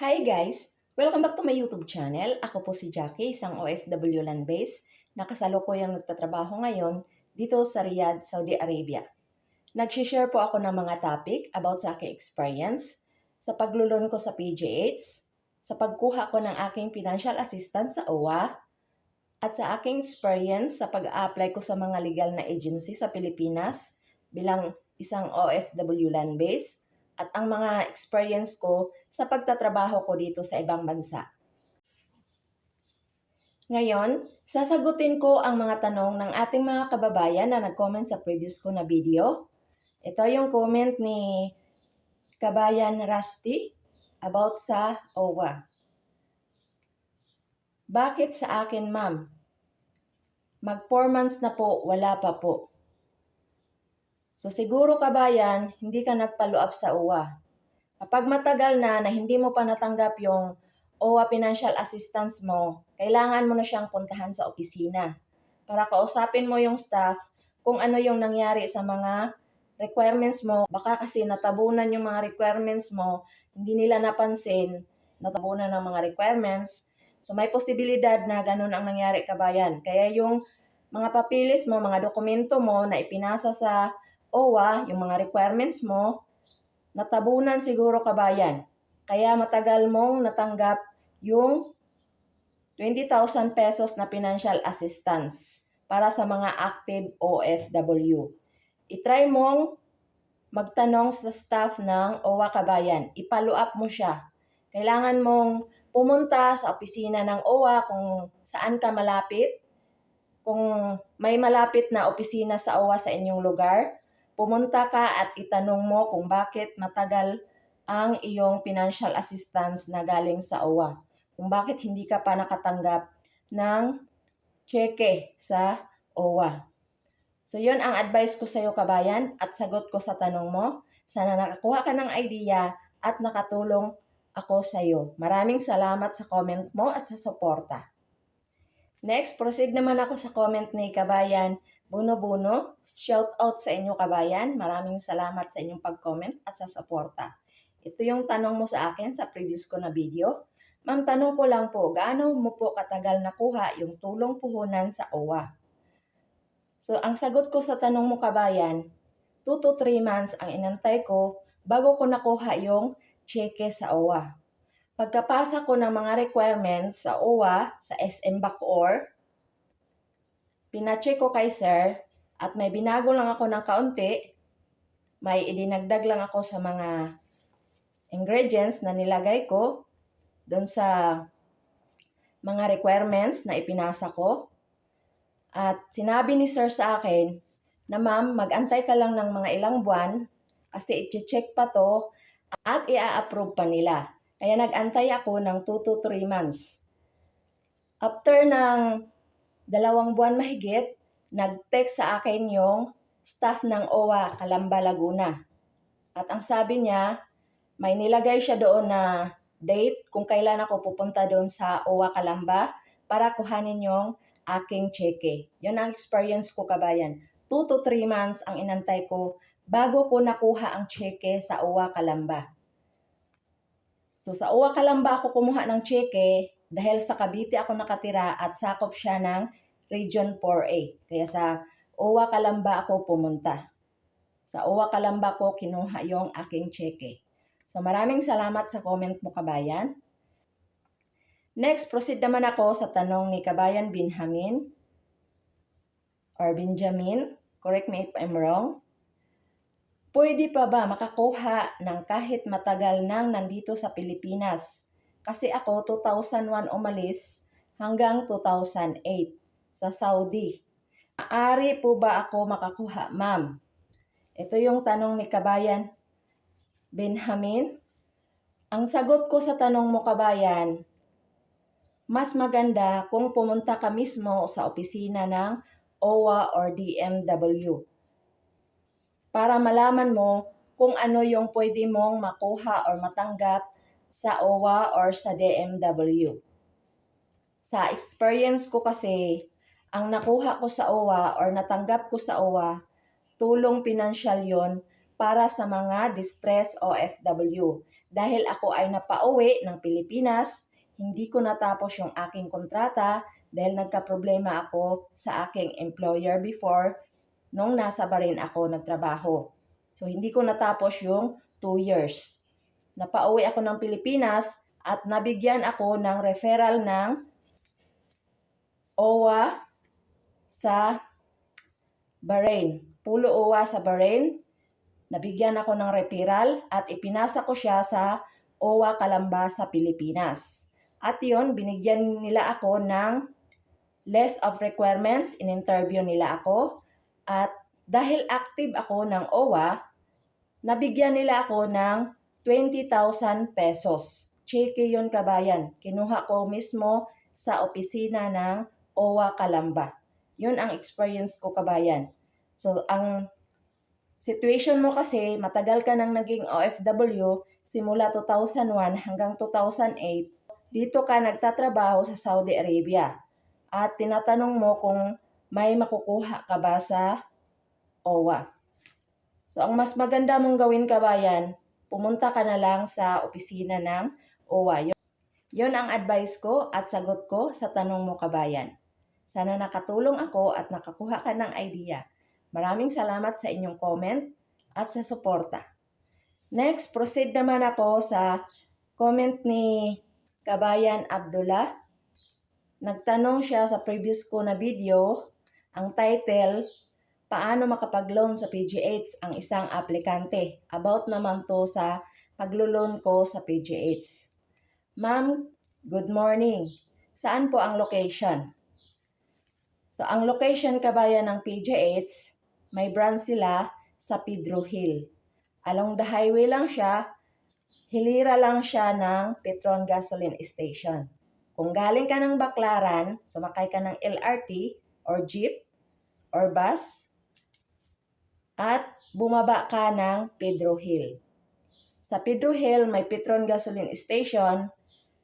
Hi guys! Welcome back to my YouTube channel. Ako po si Jackie, isang OFW land base na kasalukuyang nagtatrabaho ngayon dito sa Riyadh, Saudi Arabia. Nag-share po ako ng mga topic about sa aking experience sa paglulon ko sa PGH, sa pagkuha ko ng aking financial assistance sa OWA, at sa aking experience sa pag-apply ko sa mga legal na agency sa Pilipinas bilang isang OFW land base at ang mga experience ko sa pagtatrabaho ko dito sa ibang bansa. Ngayon, sasagutin ko ang mga tanong ng ating mga kababayan na nag-comment sa previous ko na video. Ito yung comment ni Kabayan Rusty about sa OWA. Bakit sa akin, ma'am? Mag 4 months na po, wala pa po. So siguro kabayan, hindi ka nagpa up sa OWA. Kapag matagal na na hindi mo pa natanggap yung OWA financial assistance mo, kailangan mo na siyang puntahan sa opisina para kausapin mo yung staff kung ano yung nangyari sa mga requirements mo. Baka kasi natabunan yung mga requirements mo, hindi nila napansin, natabunan ng mga requirements. So may posibilidad na ganun ang nangyari kabayan. Kaya yung mga papilis mo, mga dokumento mo na ipinasa sa OWA, yung mga requirements mo, natabunan siguro kabayan. Kaya matagal mong natanggap yung 20,000 pesos na financial assistance para sa mga active OFW. I-try mong magtanong sa staff ng OWA Kabayan. I-follow up mo siya. Kailangan mong pumunta sa opisina ng OWA kung saan ka malapit. Kung may malapit na opisina sa OWA sa inyong lugar, pumunta ka at itanong mo kung bakit matagal ang iyong financial assistance na galing sa OWA. Kung bakit hindi ka pa nakatanggap ng cheque sa OWA. So, yun ang advice ko sa iyo, kabayan, at sagot ko sa tanong mo. Sana nakakuha ka ng idea at nakatulong ako sa iyo. Maraming salamat sa comment mo at sa suporta. Next, proceed naman ako sa comment ni Kabayan Buno Buno. Shout out sa inyo, Kabayan. Maraming salamat sa inyong pag-comment at sa suporta. Ito yung tanong mo sa akin sa previous ko na video. Ma'am, tanong ko lang po, gaano mo po katagal nakuha yung tulong puhunan sa OWA? So, ang sagot ko sa tanong mo, kabayan, 2 to 3 months ang inantay ko bago ko nakuha yung cheque sa OWA. Pagkapasa ko ng mga requirements sa OWA, sa SM Bacoor, pinacheck ko kay sir at may binago lang ako ng kaunti, may idinagdag lang ako sa mga ingredients na nilagay ko doon sa mga requirements na ipinasa ko. At sinabi ni sir sa akin na ma'am, mag-antay ka lang ng mga ilang buwan kasi i-check pa to at i-approve pa nila. Kaya nag-antay ako ng 2 to 3 months. After ng dalawang buwan mahigit, nag-text sa akin yung staff ng OWA Calamba, Laguna. At ang sabi niya, may nilagay siya doon na date kung kailan ako pupunta doon sa OWA Calamba para kuhanin yung aking cheque. Yun ang experience ko kabayan. 2 to 3 months ang inantay ko bago ko nakuha ang cheque sa OWA Calamba. So sa OWA Calamba ako kumuha ng cheque dahil sa Cavite ako nakatira at sakop siya ng Region 4A. Kaya sa OWA Calamba ako pumunta. Sa OWA Calamba ko kinuha yung aking cheque. So maraming salamat sa comment mo kabayan. Next, proceed naman ako sa tanong ni Kabayan Binhamin or Benjamin. Correct me if I'm wrong. Pwede pa ba makakuha ng kahit matagal nang nandito sa Pilipinas? Kasi ako 2001 umalis hanggang 2008 sa Saudi. Maari po ba ako makakuha, ma'am? Ito yung tanong ni Kabayan Benjamin. Ang sagot ko sa tanong mo, Kabayan, mas maganda kung pumunta ka mismo sa opisina ng OWA or DMW para malaman mo kung ano yung pwede mong makuha or matanggap sa OWA or sa DMW. Sa experience ko kasi, ang nakuha ko sa OWA or natanggap ko sa OWA, tulong pinansyal yon para sa mga distress OFW. Dahil ako ay napauwi ng Pilipinas, hindi ko natapos yung aking kontrata dahil nagka-problema ako sa aking employer before nung nasa Bahrain ako nagtrabaho. So, hindi ko natapos yung 2 years. Napauwi ako ng Pilipinas at nabigyan ako ng referral ng OWA sa Bahrain. Pulo OWA sa Bahrain. Nabigyan ako ng referral at ipinasa ko siya sa OWA Kalamba sa Pilipinas. At yon binigyan nila ako ng list of requirements, in-interview nila ako. At dahil active ako ng OWA, nabigyan nila ako ng 20,000 pesos. Cheque yun kabayan. Kinuha ko mismo sa opisina ng OWA Kalamba. Yun ang experience ko kabayan. So, ang situation mo kasi, matagal ka nang naging OFW, simula 2001 hanggang 2008, dito ka nagtatrabaho sa Saudi Arabia. At tinatanong mo kung may makukuha ka ba sa OWA. So, ang mas maganda mong gawin kabayan, pumunta ka na lang sa opisina ng OWA. Yun ang advice ko at sagot ko sa tanong mo kabayan. Sana nakatulong ako at nakakuha ka ng idea. Maraming salamat sa inyong comment at sa suporta. Next, proceed naman ako sa comment ni Kabayan Abdullah. Nagtanong siya sa previous ko na video, ang title, Paano makapag-loan sa PGH ang isang aplikante? About naman to sa paglo-loan ko sa PGH. Ma'am, good morning. Saan po ang location? So, ang location kabayan ng PGH, may branch sila sa Pedro Hill. Along the highway lang siya, hilira lang siya ng Petron Gasoline Station. Kung galing ka ng Baklaran, sumakay ka ng LRT or jeep or bus, at bumaba ka ng Pedro Hill. Sa Pedro Hill, may Petron Gasoline Station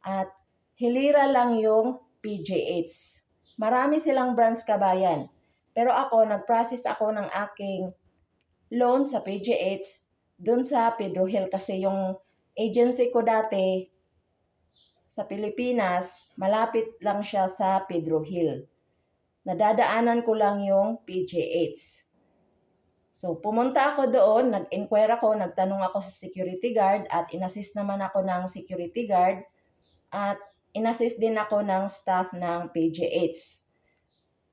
at hilira lang yung PGH. Marami silang branch kabayan. Pero ako, nag-process ako ng aking loan sa PGH dun sa Pedro Hill kasi yung agency ko dati sa Pilipinas, malapit lang siya sa Pedro Hill. Nadadaanan ko lang yung PGH. So, pumunta ako doon, nag-inquire ako, nagtanong ako sa security guard at inassist naman ako ng security guard at inassist din ako ng staff ng PGH.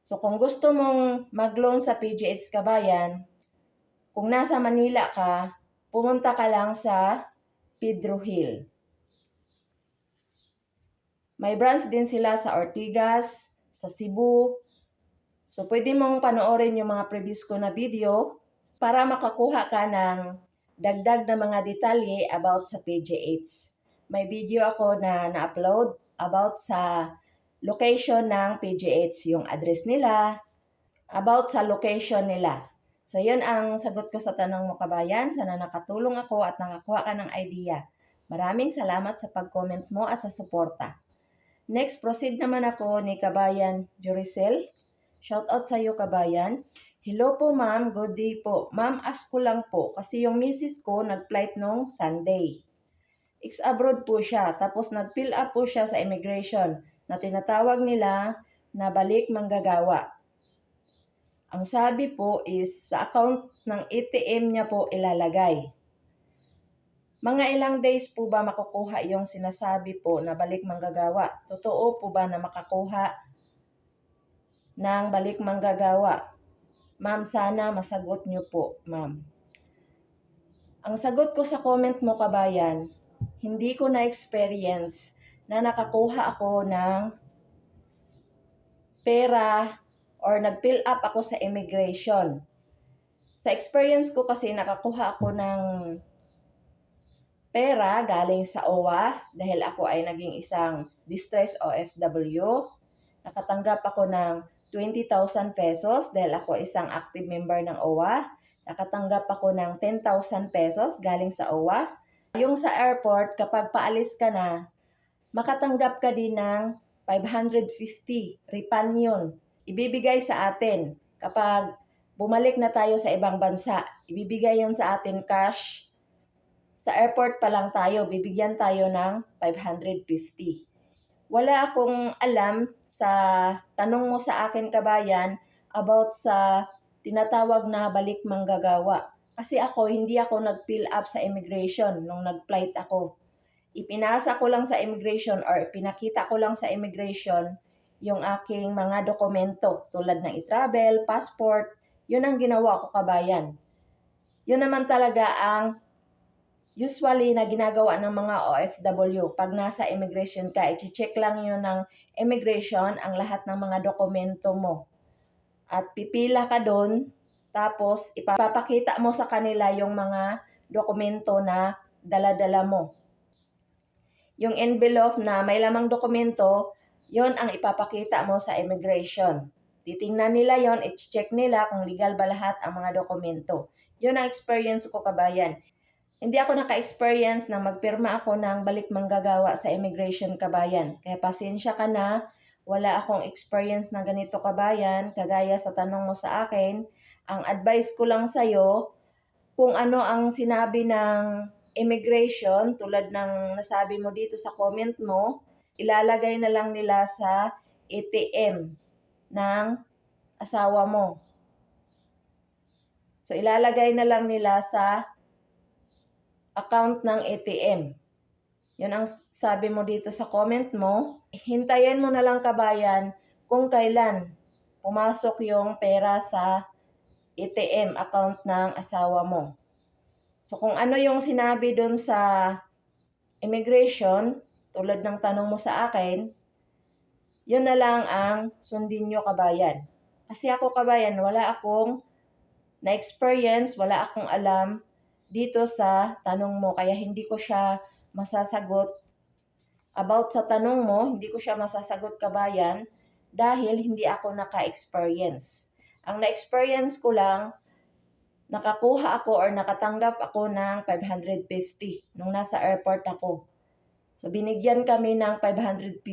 So, kung gusto mong mag-loan sa PGH Kabayan, kung nasa Manila ka, pumunta ka lang sa Pedro Hill. May branch din sila sa Ortigas, sa Cebu. So, pwede mong panoorin yung mga previous ko na video para makakuha ka ng dagdag na mga detalye about sa PGH. May video ako na na-upload about sa location ng PGH, yung address nila, about sa location nila. So, yun ang sagot ko sa tanong mo kabayan. Sana nakatulong ako at nakakuha ka ng idea. Maraming salamat sa pag-comment mo at sa suporta. Next, proceed naman ako ni Kabayan Juricel. Shout out sa iyo, Kabayan. Hello po ma'am, good day po. Ma'am, ask ko lang po kasi yung misis ko nag-flight nung Sunday. Ex-abroad po siya, tapos nag-fill up po siya sa immigration na tinatawag nila na balik manggagawa. Ang sabi po is sa account ng ATM niya po ilalagay. Mga ilang days po ba makukuha yung sinasabi po na balik manggagawa? Totoo po ba na makakuha ng balik manggagawa? Ma'am, sana masagot niyo po, ma'am. Ang sagot ko sa comment mo, kabayan, hindi ko na-experience na nakakuha ako ng pera or nag-fill up ako sa immigration. Sa experience ko kasi nakakuha ako ng pera galing sa OWA dahil ako ay naging isang distress OFW. Nakatanggap ako ng 20,000 pesos dahil ako isang active member ng OWA. Nakatanggap ako ng 10,000 pesos galing sa OWA. Yung sa airport, kapag paalis ka na, makatanggap ka din ng 550 refund yun. Ibibigay sa atin kapag bumalik na tayo sa ibang bansa. Ibibigay yon sa atin cash. Sa airport pa lang tayo, bibigyan tayo ng 550. Wala akong alam sa tanong mo sa akin kabayan about sa tinatawag na balik manggagawa. Kasi ako, hindi ako nag-fill up sa immigration nung nag-flight ako. Ipinasa ko lang sa immigration or pinakita ko lang sa immigration yung aking mga dokumento tulad ng e-travel, passport, yun ang ginawa ko kabayan. Yun naman talaga ang usually na ginagawa ng mga OFW. Pag nasa immigration ka, i-check lang yun ng immigration ang lahat ng mga dokumento mo. At pipila ka doon, tapos ipapakita mo sa kanila yung mga dokumento na dala-dala mo. Yung envelope na may lamang dokumento, yon ang ipapakita mo sa immigration. Titingnan nila yon, i-check nila kung legal ba lahat ang mga dokumento. Yun ang experience ko kabayan. Hindi ako naka-experience na magpirma ako ng balik manggagawa sa immigration kabayan. Kaya pasensya ka na, wala akong experience na ganito kabayan, kagaya sa tanong mo sa akin. Ang advice ko lang sa'yo, kung ano ang sinabi ng immigration, tulad ng nasabi mo dito sa comment mo, ilalagay na lang nila sa ATM ng asawa mo. So, ilalagay na lang nila sa account ng ATM. Yun ang sabi mo dito sa comment mo. Hintayin mo na lang kabayan kung kailan pumasok yung pera sa ATM account ng asawa mo. So kung ano yung sinabi doon sa immigration, tulad ng tanong mo sa akin, yun na lang ang sundin nyo kabayan. Kasi ako kabayan, wala akong na-experience, wala akong alam dito sa tanong mo. Kaya hindi ko siya masasagot about sa tanong mo, hindi ko siya masasagot kabayan dahil hindi ako naka-experience. Ang na-experience ko lang, nakakuha ako or nakatanggap ako ng 550 nung nasa airport ako. So, binigyan kami ng 550.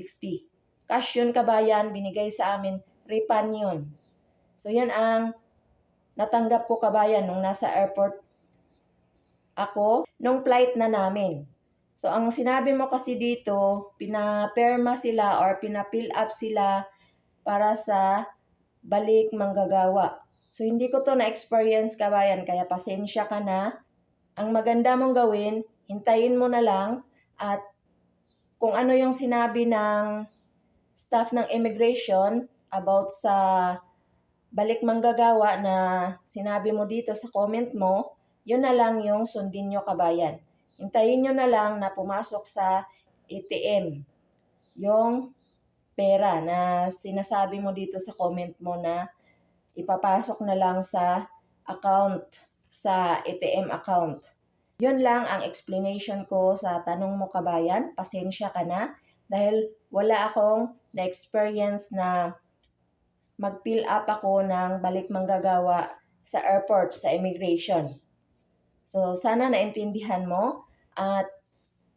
Cash yun kabayan, binigay sa amin, refund yun. So, yan ang natanggap ko kabayan nung nasa airport ako nung flight na namin. So, ang sinabi mo kasi dito, pinaperma sila or pinapill up sila para sa balik manggagawa. So, hindi ko to na-experience kabayan, kaya pasensya ka na. Ang maganda mong gawin, hintayin mo na lang at kung ano yung sinabi ng staff ng immigration about sa balik manggagawa na sinabi mo dito sa comment mo, yun na lang yung sundin nyo kabayan. Hintayin nyo na lang na pumasok sa ATM yung pera na sinasabi mo dito sa comment mo na ipapasok na lang sa account, sa ATM account. Yun lang ang explanation ko sa tanong mo kabayan. Pasensya ka na dahil wala akong na-experience na mag-fill up ako ng balik manggagawa sa airport, sa immigration. So, sana naintindihan mo at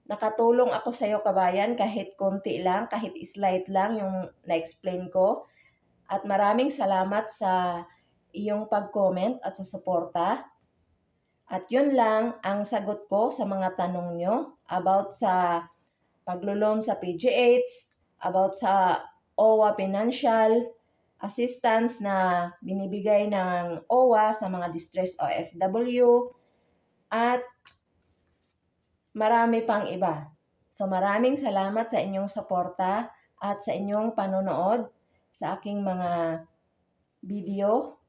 nakatulong ako sa iyo kabayan kahit konti lang, kahit slight lang yung na-explain ko. At maraming salamat sa iyong pag-comment at sa suporta. At yun lang ang sagot ko sa mga tanong nyo about sa paglulon sa PGH, about sa OWA Financial Assistance na binibigay ng OWA sa mga distress OFW, at marami pang iba. So maraming salamat sa inyong suporta at sa inyong panonood sa aking mga video.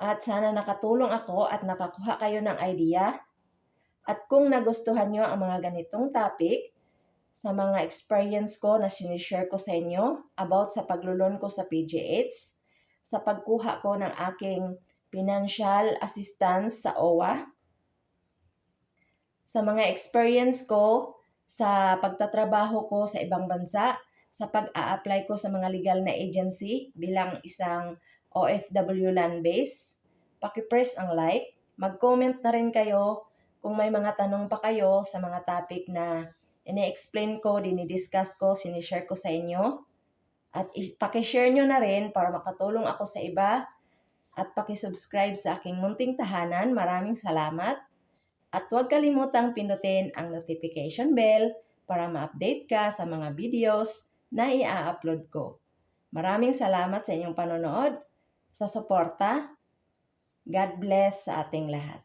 At sana nakatulong ako at nakakuha kayo ng idea. At kung nagustuhan nyo ang mga ganitong topic, sa mga experience ko na sinishare ko sa inyo about sa paglulon ko sa PGH, sa pagkuha ko ng aking financial assistance sa OWA, sa mga experience ko sa pagtatrabaho ko sa ibang bansa, sa pag-a-apply ko sa mga legal na agency bilang isang OFW land base. Paki-press ang like. Mag-comment na rin kayo kung may mga tanong pa kayo sa mga topic na ini-explain ko, dinidiscuss ko, sinishare ko sa inyo. At pakishare nyo na rin para makatulong ako sa iba at pakisubscribe sa aking munting tahanan. Maraming salamat. At huwag kalimutang pindutin ang notification bell para ma-update ka sa mga videos na i-upload ko. Maraming salamat sa inyong panonood, sa suporta. God bless sa ating lahat.